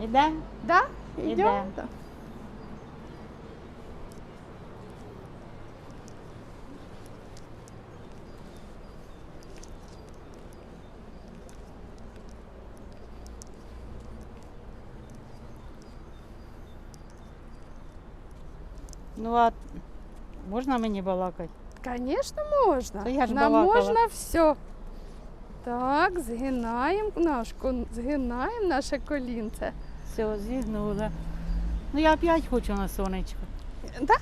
Іде? Да? Ідем. Йдемо? Ну а можна мені балакати? Звісно, можна. Та я ж Нам балакала. можна все. Так, згинаємо наш згинаємо наше колінце. Все, зігнула. Ну я опять хочу на сонечко. Да?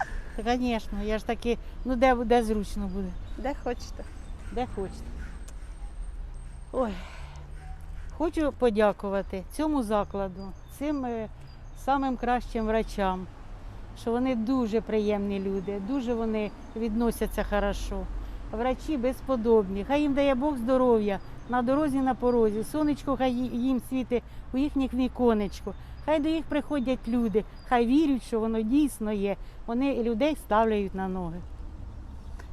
Та, звісно, я ж таки, ну де, де зручно буде, Де хочете. де хочете. Ой. Хочу подякувати цьому закладу, цим е, самим кращим врачам, що вони дуже приємні люди, дуже вони відносяться хорошо. Врачі безподобні. Хай їм дає Бог здоров'я на дорозі, на порозі. Сонечко хай їм світить у їхніх віконечко. Хай до їх приходять люди, хай вірять, що воно дійсно є. Вони людей ставляють на ноги.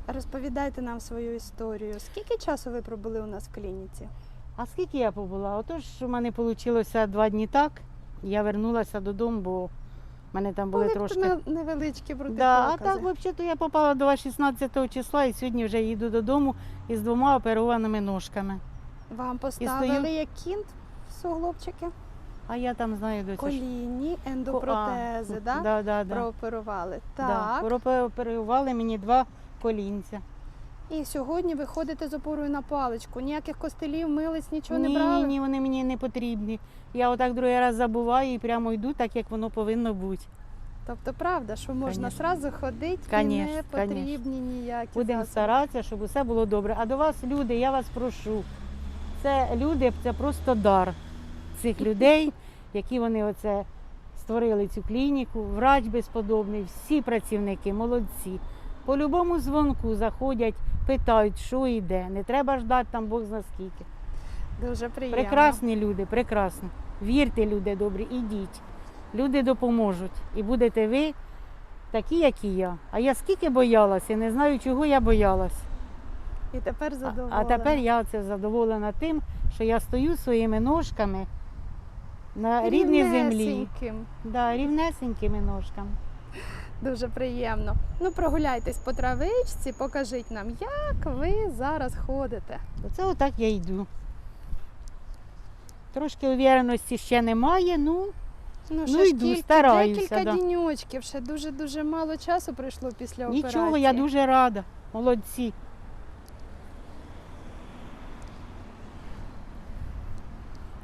Розповідайте нам свою історію. Скільки часу ви пробули у нас в клініці? А скільки я побула? Отож, у мене вийшло два дні так. Я вернулася додому, бо в мене там були Були трошки. не- невеличкі Да, а так, взагалі, я попала до вас 16 числа і сьогодні вже їду додому із двома оперованими ножками. Вам поставили стою- як кінт суглобчики? А я там знаю до цього. Колінні, ендопротези, да? Да, да, да. Прооперували. Да. Так. Прооперували мені два колінця. І сьогодні ви ходите з опорою на паличку. Ніяких костелів, милиць, нічого ні, не брали? ні, ні, вони мені не потрібні. Я отак другий раз забуваю і прямо йду так, як воно повинно бути. Тобто правда, що можна Конечно. зразу ходити і не потрібні ніякі Будемо засоби. старатися, щоб усе було добре. А до вас, люди, я вас прошу. Це люди, це просто дар цих людей, які вони оце створили цю клініку. Врач безподобний, всі працівники, молодці. По любому дзвонку заходять, питають, що йде. Не треба ждати там Бог зна скільки. Дуже приємно. Прекрасні люди, прекрасно. Вірте, люди добрі, ідіть. Люди допоможуть. І будете ви такі, як і я. А я скільки боялася, не знаю, чого я боялась. І тепер А, задоволена. а тепер я це задоволена тим, що я стою своїми ножками на рідній землі. Да, рівнесенькими ножками. Дуже приємно. Ну, прогуляйтесь по травичці, покажіть нам, як ви зараз ходите. Оце отак я йду. Трошки увіреності ще немає, ну Ну, Ну, ще ж йду, тільки стараюся, декілька да. діньочків, ще дуже-дуже мало часу пройшло після операції. нічого, я дуже рада. Молодці.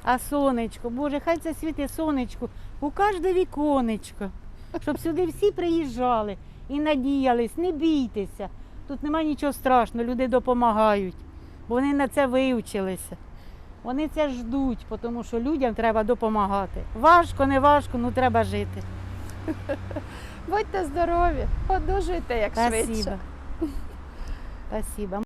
А сонечко, Боже, хай це світить сонечко у кожне віконечко, щоб сюди всі приїжджали і надіялись, не бійтеся. Тут немає нічого страшного, люди допомагають, бо вони на це вивчилися. Вони це ждуть, тому що людям треба допомагати. Важко, не важко, ну треба жити. Будьте здорові, одужуйте як швидше. Спасибо. Спасибо.